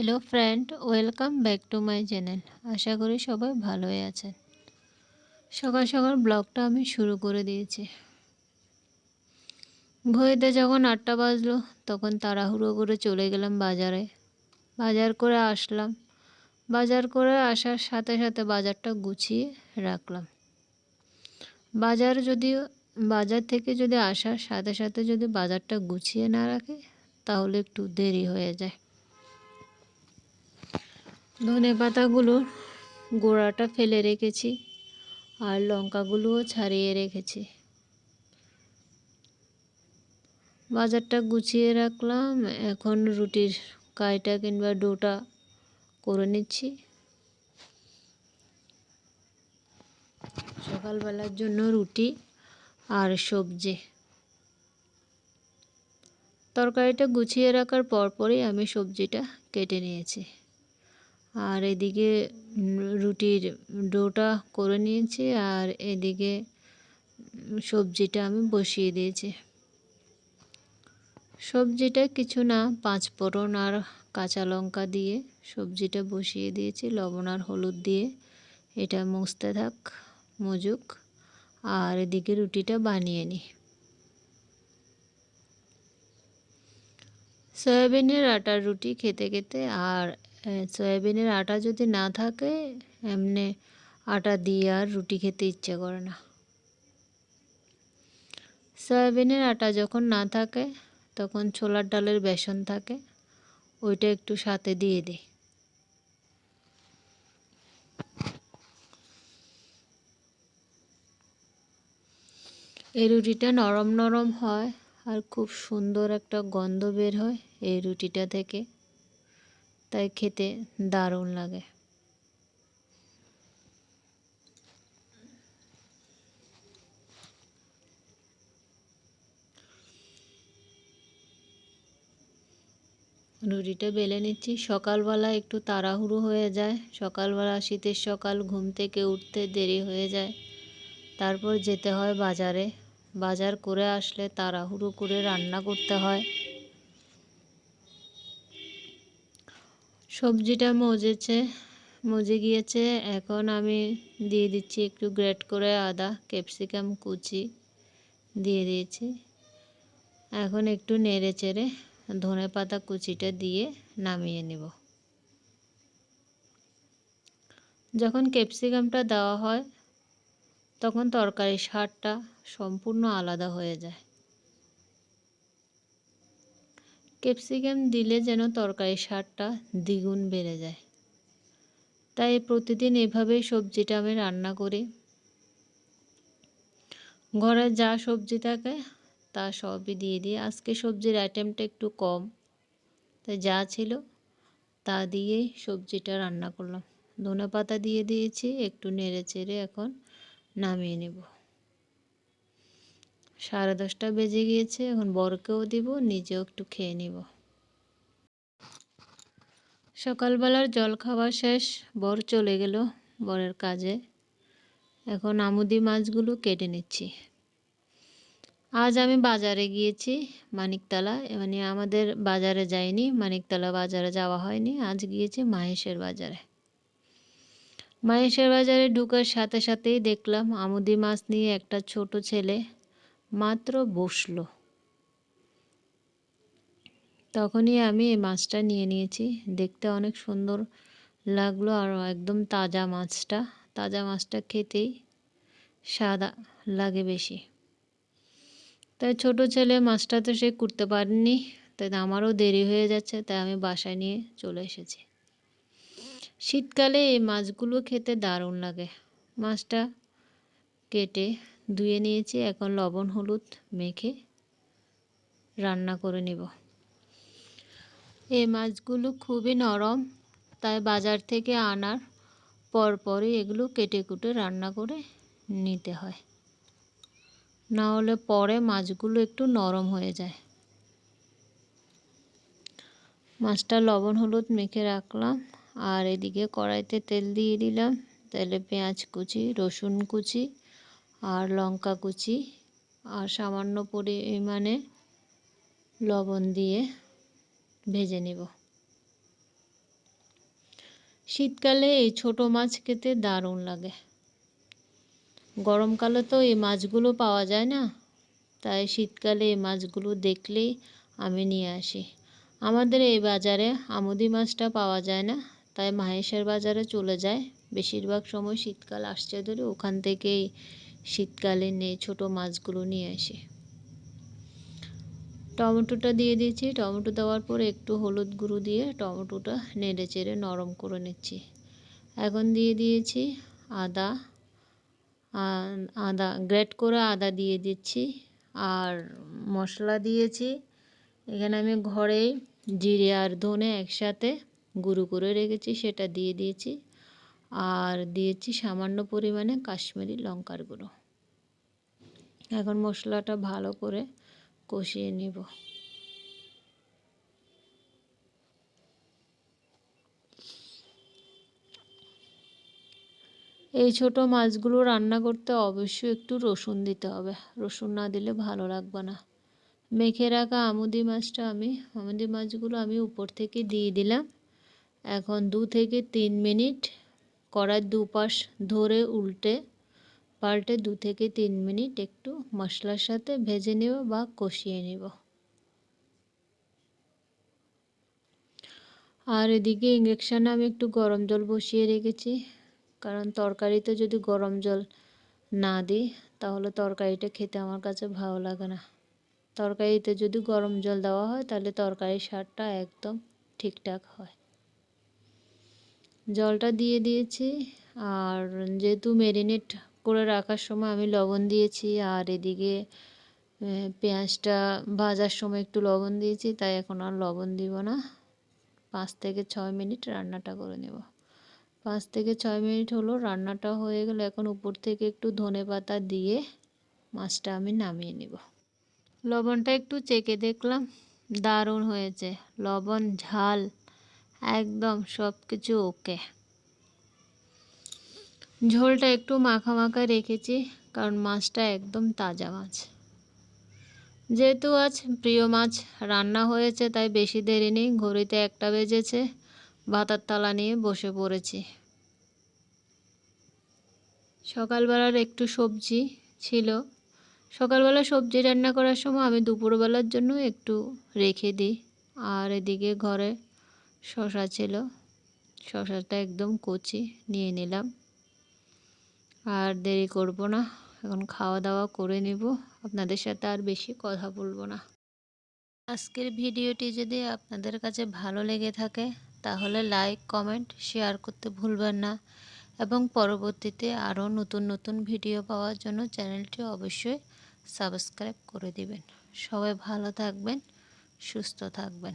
Hello friend welcome back to my channel আশা করি সবাই ভালোই আছেন। সকাল সকাল ব্লগটা আমি শুরু করে দিয়েছি। ঘড়িতে যখন আটটা বাজলো, তখন তাড়াহুড়ো করে চলে গেলাম বাজারে। বাজার করে আসলাম। বাজার করে আসার সাথে সাথে বাজারটা গুছিয়ে রাখলাম। বাজার যদি, বাজার থেকে যদি আসার সাথে সাথে যদি বাজারটা গুছিয়ে না রাখে, তাহলে একটু দেরি হয়ে যায়। ধনে পাতাগুলোর গোড়াটা ফেলে রেখেছি আর লঙ্কাগুলোও ছাড়িয়ে রেখেছি। বাজারটা গুছিয়ে রাখলাম। এখন রুটির কাইটা কিংবা ডোটা করে নিচ্ছি। সকালবেলার জন্য রুটি আর সবজি। তরকারিটা গুছিয়ে রাখার পরপরই আমি সবজিটা কেটে নিয়েছি। আর এদিকে রুটির ডোটা করে নিয়েছি আর এদিকে সবজিটা আমি বসিয়ে দিয়েছি। সবজিটা কিছু না পাঁচ ফোড়ন আর কাঁচা লঙ্কা দিয়ে সবজিটা বসিয়ে দিয়েছি, লবণ আর হলুদ দিয়ে। এটা মুছতে থাক, মজুক। আর এদিকে রুটিটা বানিয়ে নিই। সয়াবিনের আটার রুটি খেতে খেতে আর সয়াবিনের আটা যদি না থাকে, এমনি আটা দিয়ে আর রুটি খেতে ইচ্ছে করে না। সয়াবিনের আটা যখন না থাকে, তখন ছোলার ডালের বেসন থাকে, ওইটা একটু সাথে দিয়ে দিই এই রুটিটা নরম নরম হয় আর খুব সুন্দর একটা গন্ধ বের হয় এই রুটিটা থেকে। তাই খেতে দারুণ লাগে। রুটিটা বেলে নিচ্ছি। সকালবেলা একটু তাড়াহুড়ো হয়ে যায়। সকালবেলা শীতের সকাল, ঘুম থেকে উঠতে দেরি হয়ে যায়। তারপর যেতে হয় বাজারে। বাজার করে আসলে তাড়াহুড়ো করে রান্না করতে হয়। সবজিটা মজেছে, মজে গিয়েছে। এখন আমি দিয়ে দিচ্ছি একটু গ্রেট করে আদা, ক্যাপসিকাম, কুচি দিয়ে দিয়েছি। এখন একটু নেড়ে চেড়ে ধনে পাতা কুচিটা দিয়ে নামিয়ে নেব। যখন ক্যাপসিকামটা দেওয়া হয়, তখন তরকারির স্বাদটা সম্পূর্ণ আলাদা হয়ে যায়। ক্যাপসিকাম দিলে যেন তরকারির স্বাদটা দ্বিগুণ বেড়ে যায়। তাই প্রতিদিন এভাবেই সবজিটা আমি রান্না করি। ঘরে যা সবজি থাকে তা সবই দিয়ে দিই। আজকে সবজির আইটেমটা একটু কম, তাই যা ছিল তা দিয়েই সবজিটা রান্না করলাম। ধনে পাতা দিয়ে দিয়েছি, একটু নেড়ে চেড়ে এখন নামিয়ে নেব। সাড়ে দশটা বেজে গিয়েছে, এখন বরকেও দিব, নিজেও একটু খেয়ে নিব। সকালবেলার জল খাওয়া শেষ, বর চলে গেল বরের কাজে। এখন আমুদি মাছগুলো কেটে নিচ্ছি। আজ আমি বাজারে গিয়েছি মানিকতলা মানে আমাদের বাজারে যাইনি, মানিকতলা বাজারে যাওয়া হয়নি, আজ গিয়েছি মাহেশের বাজারে। মাহেশের বাজারে ঢুকার সাথে সাথেই দেখলাম আমুদি মাছ নিয়ে একটা ছোট ছেলে মাত্র বসল। তখনই আমি এই মাছটা নিয়ে নিয়েছি। দেখতে অনেক সুন্দর লাগল আর একদম তাজা মাছটা। তাজা মাছটা খেতেই সাদা লাগে বেশি। তাই ছোট ছেলে মাছটা তো সে করতে পারেনি, তাই আমারও দেরি হয়ে যাচ্ছে, তাই আমি বাসায় নিয়ে চলে এসেছি। শীতকালে এই মাছগুলো খেতে দারুণ লাগে। মাছটা কেটে ধুয়ে নিয়েছি, এখন লবণ, হলুদ মেখে রান্না করে নিব। এই মাছগুলো খুবই নরম, তাই বাজার থেকে আনার পরপরই এগুলো কেটে কুটে রান্না করে নিতে হয়। না হলে পরে মাছগুলো একটু নরম হয়ে যায়। মাছটা লবণ, হলুদ মেখে রাখলাম, আর এদিকে কড়াইতে তেল দিয়ে দিলাম। তেলে পেঁয়াজ কুচি, রসুন কুচি আর লঙ্কা কুচি আর সামান্য পরিমাণে লবণ দিয়ে ভেজে নেব। শীতকালে এই ছোট মাছ খেতে দারুণ লাগে। গরমকালে তো এই মাছগুলো পাওয়া যায় না, তাই শীতকালে এই মাছগুলো দেখলেই আমি নিয়ে আসি। আমাদের এই বাজারে আমুদি মাছটা পাওয়া যায় না, তাই মাহেশের বাজারে চলে যায়। বেশিরভাগ সময় শীতকাল আসছে ধরে ওখান থেকেই শীতকালে নিয়ে ছোট মাছগুলো নিয়ে আসি। টমেটোটা দিয়ে দিয়েছি। টমেটো দেওয়ার পর একটু হলুদ গুঁড়ো দিয়ে টমেটোটা নেড়ে চেড়ে নরম করে নিচ্ছি। এখন দিয়ে দিয়েছি আদা আদা, গ্রেট করে আদা দিয়ে দিচ্ছি। আর মশলা দিয়েছি। এখানে আমি ঘরে জিরে আর ধনে একসাথে গুঁড়ো করে রেখেছি, সেটা দিয়ে দিয়েছি। আর দিয়েছি সামান্য পরিমাণে কাশ্মীরি লঙ্কার গুঁড়ো। এখন মশলাটা ভালো করে কষিয়ে নেব। এই ছোট মাছগুলো রান্না করতে অবশ্যই একটু রসুন দিতে হবে। রসুন না দিলে ভালো লাগবে না। মেখে রাখা আমুদি মাছটা আমি, আমুদি মাছগুলো আমি উপর থেকে দিয়ে দিলাম। এখন দু থেকে তিন মিনিট কড়ার দুপাশ ধরে উল্টে পাল্টে দু থেকে তিন মিনিট একটু মশলার সাথে ভেজে নেব বা কষিয়ে নেব। আর এদিকে ইঞ্জেকশানে আমি একটু গরম জল বসিয়ে রেখেছি, কারণ তরকারিতে যদি গরম জল না দিই, তাহলে তরকারিটা খেতে আমার কাছে ভালো লাগে না। তরকারিতে যদি গরম জল দেওয়া হয়, তাহলে তরকারির স্বাদটা একদম ঠিকঠাক হয়। জলটা দিয়ে দিয়েছি। আর যেহেতু ম্যারিনেট করে রাখার সময় আমি লবণ দিয়েছি, আর এদিকে পেঁয়াজটা ভাজার সময় একটু লবণ দিয়েছি, তাই এখন আর লবণ দিব না। পাঁচ থেকে ছয় মিনিট রান্নাটা করে নেব। পাঁচ থেকে ছয় মিনিট হলো, রান্নাটা হয়ে গেলে এখন উপর থেকে একটু ধনে পাতা দিয়ে মাছটা আমি নামিয়ে নেব। লবণটা একটু চেকে দেখলাম, দারুণ হয়েছে। লবণ, ঝাল একদম সব কিছু ওকে। ঝোলটা একটু মাখা মাখা রেখেছি, কারণ মাছটা একদম তাজা মাছ। যেহেতু আজ প্রিয় মাছ রান্না হয়েছে, তাই বেশি দেরি নেই, ঘড়িতে একটা বেজেছে, ভাতার তালা নিয়ে বসে পড়েছি। সকালবেলার একটু সবজি ছিল। সকালবেলা সবজি রান্না করার সময় আমি দুপুরবেলার জন্য একটু রেখে দিই, আর এদিকে ঘরে শশা ছিল। শশাটা একদম কচি, নিয়ে নিলাম। আর দেরি করব না, এখন খাওয়া দাওয়া করে নেব। আপনাদের সাথে আর বেশি কথা বলব না। আজকের ভিডিওটি যদি আপনাদের কাছে ভালো লেগে থাকে, তাহলে লাইক, কমেন্ট, শেয়ার করতে ভুলবেন না। এবং পরবর্তীতে আরও নতুন নতুন ভিডিও পাওয়ার জন্য চ্যানেলটি অবশ্যই সাবস্ক্রাইব করে দিবেন। সবাই ভালো থাকবেন, সুস্থ থাকবেন।